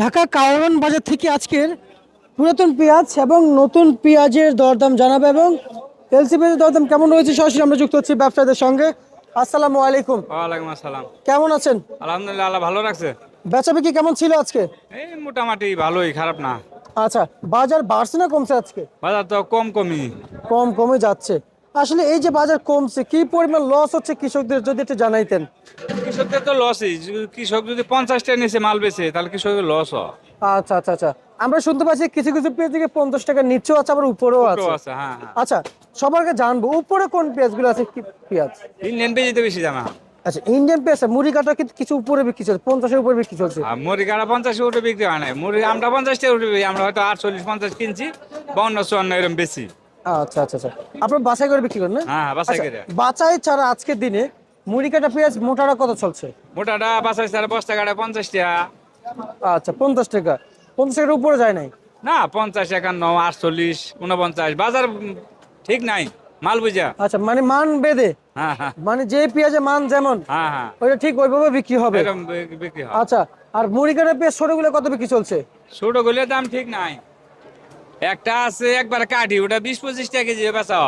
ঢাকা কাওরান বাজার থেকে আজকের পুরাতন পেঁয়াজ এবং নতুন পেঁয়াজের দরদাম জানাবে এবং এলসি পেঁয়াজের দরদাম কেমন রয়েছে? সরাসরি আমরা যুক্ত হচ্ছি ব্যবসায়ীদের সঙ্গে। আসসালামু আলাইকুম। ওয়ালাইকুম আসসালাম। কেমন আছেন? আলহামদুলিল্লাহ আল্লাহ ভালো রাখছে। বেচা বিক্রি কেমন ছিল আজকে? এই মোটামুটি ভালোই খারাপ না। আচ্ছা বাজার বাড়ছে না কমছে আজকে? বাজার তো কম কমই। কম কমে যাচ্ছে। আসলে এই যে বাজার কমছে কি পরিমাণ লস হচ্ছে কৃষকদের যদি একটু জানাইতেন। কৃষকদের তো লসই কৃষক যদি পঞ্চাশটা নিচে মাল বেচে তাহলে কৃষকের লস হয়। আচ্ছা আচ্ছা আচ্ছা। আমরা শুনতে পাচ্ছি কিছু কিছু পেঁয়াজ থেকে পঞ্চাশ টাকা নিচেও আছে আবার উপরেও আছে। হ্যাঁ হ্যাঁ। আচ্ছা জানব উপরে কোন পেঁয়াজগুলো আছে কি পেঁয়াজ? ইন্ডিয়ান বেজিতে বেশি জানা। আচ্ছা ইন্ডিয়ান পেঁয়াজ মুড়ি কাটা কিন্তু কিছু উপরে বিক্রি চলছে পঞ্চাশের উপরে বিক্রি চলছে? মুড়ি কাটা পঞ্চাশ উঠে বিক্রি হয় না মুড়ি আমরা পঞ্চাশটা উঠে আমরা হয়তো আটচল্লিশ পঞ্চাশ কিনছি বাউন্ন চুয়ান্ন এরকম বেশি আচ্ছা আচ্ছা আচ্ছা। আপনার বাছাই করে বিক্রি করেন না? হ্যাঁ আচ্ছা, করে। বাছাই ছাড়া আজকের দিনে মুড়ি কাটা পেঁয়াজ মোটাটা কত চলছে? মোটাটা বাসাই স্যার বস্তা কাটা পঞ্চাশ টাকা। আচ্ছা পঞ্চাশ টাকা। পঞ্চাশ টাকার উপরে যায় নাই? না পঞ্চাশ একান্ন আটচল্লিশ উনপঞ্চাশ বাজার ঠিক নাই মাল বুঝা। আচ্ছা মানে মান বেদে হ্যাঁ হ্যাঁ। মানে যে পেঁয়াজের মান যেমন হ্যাঁ ওইটা ঠিক ওইভাবে বিক্রি হবে। আচ্ছা আর মুড়ি কাটা পেঁয়াজ ছোটগুলো কত বিক্রি চলছে? ছোটগুলোর দাম ঠিক নাই। একটা আছে একবার কাঠি ওটা বিশ পঁচিশ টাকা কেজি বেচা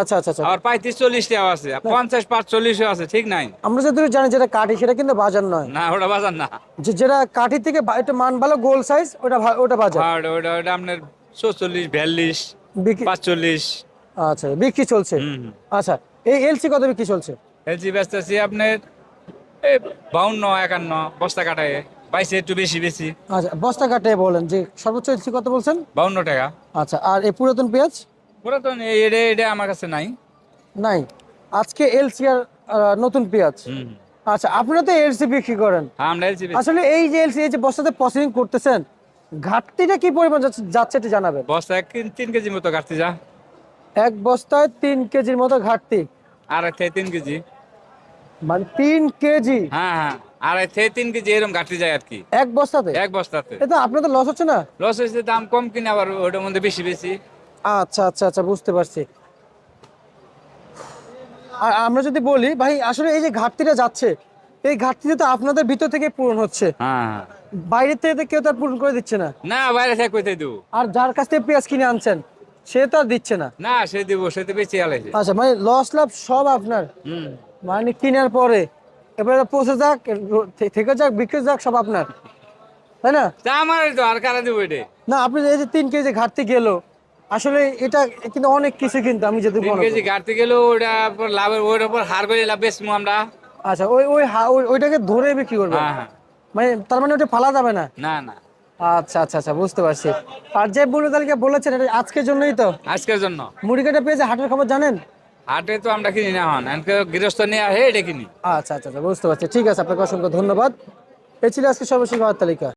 আচ্ছা আচ্ছা আচ্ছা। আর পঁয়ত্রিশ চল্লিশ টাকা আছে। পঞ্চাশ পাঁচচল্লিশও আছে ঠিক নাই? আমরা যদি জানি যেটা কাঠি সেটা কিন্তু বাজার নয়। না ওটা বাজার না। যে যেটা কাঠি থেকে একটু মান ভালো গোল সাইজ ওটা ওটা বাজার। আর ওটা ওটা আপনার চৌচল্লিশ বিয়াল্লিশ বিক্রি পাঁচচল্লিশ। আচ্ছা বিক্রি চলছে। আচ্ছা এই এলসি কত বিক্রি চলছে? এলজি বেচতেছি আপনার এই বাউন্ন একান্ন বস্তা কাটায়। বাইশে একটু বেশি বেশি। আচ্ছা বস্তা কাটে বলেন যে সর্বোচ্চ এলসি কত বলছেন? বাউন্ন টাকা। আচ্ছা আর এই পুরাতন পেঁয়াজ? পুরাতন এটা এটা আমার কাছে নাই। নাই। আজকে এলসি আর নতুন পেঁয়াজ। আচ্ছা আপনারা তো এলসি বিক্রি করেন। হ্যাঁ, আমরা এলজি আসলে এই যে এলসি এই যে বস্তাতে প্রসেসিং করতেছেন ঘাটতিটা কি পরিমাণ যাচ্ছে যাচ্ছে একটু জানাবেন। বস্তা এক তিন- তিন কেজি মতো কাটতে যা। এক বস্তায় তিন কেজির মতো ঘাটতি। আড়াই থেকে তিন কেজি। মানে তিন কেজি। হ্যাঁ হ্যাঁ। আড়াই থেকে তিন কেজি এরকম কাটতে যায় আর কি। এক বস্তাতে? এক বস্তাতে। এটা আপনার তো লস হচ্ছে না? লস হয়েছে দাম কম কিনে আবার ওটার মধ্যে বেশি বেশি। আচ্ছা আচ্ছা আচ্ছা বুঝতে পারছি। আর আমরা যদি বলি ভাই আসলে এই যে ঘাটতিটা যাচ্ছে এই ঘাটতিটা তো আপনাদের ভিতর থেকে পূরণ হচ্ছে। হ্যাঁ বাইরে থেকে তো কেউ তার পূরণ করে দিচ্ছে না। না বাইরে থেকে কোথায় দেবো। আর যার কাছ থেকে পেঁয়াজ কিনে আনছেন সে তো আর দিচ্ছে না। না সে দেবো সে তো বেশি আলাইছে আচ্ছা মানে লস লাভ সব আপনার। হুম। মানে কেনার পরে। এবারে পৌঁছে যাক থেকে যাক বিক্রি যাক সব আপনার। তাই না? তা আমার তো আর কারা দেবো এটা? না আপনি এই যে তিন কেজি ঘাটতি গেল আসলে এটা কিন্তু অনেক কিছু কিন্তু আমি যদি তিন কেজি করি। কাটতে গেলেও ওটা লাভের ওর উপর হার করে লাভ বেচবো আমরা। আচ্ছা ওই ওই ওইটাকে ধরে বিক্রি করবে? হ্যাঁ হ্যাঁ। মানে তার মানে ওটা ফালা যাবে না? না না। আচ্ছা আচ্ছা আচ্ছা বুঝতে পারছি। আর যে বলে তালিকা বলেছেন এটা আজকের জন্যই তো? আজকের জন্য। মুড়ি কাটা পেয়েছে হাটের খবর জানেন? হাটে তো আমরা কিনি না, হন। গৃহস্থ নিয়ে আহে এটা কিনি। আচ্ছা আচ্ছা আচ্ছা বুঝতে পারছি। ঠিক আছে, আপনাকে অসংখ্য ধন্যবাদ। এ ছিল আজকে সর্বশেষ খাবার তালিকা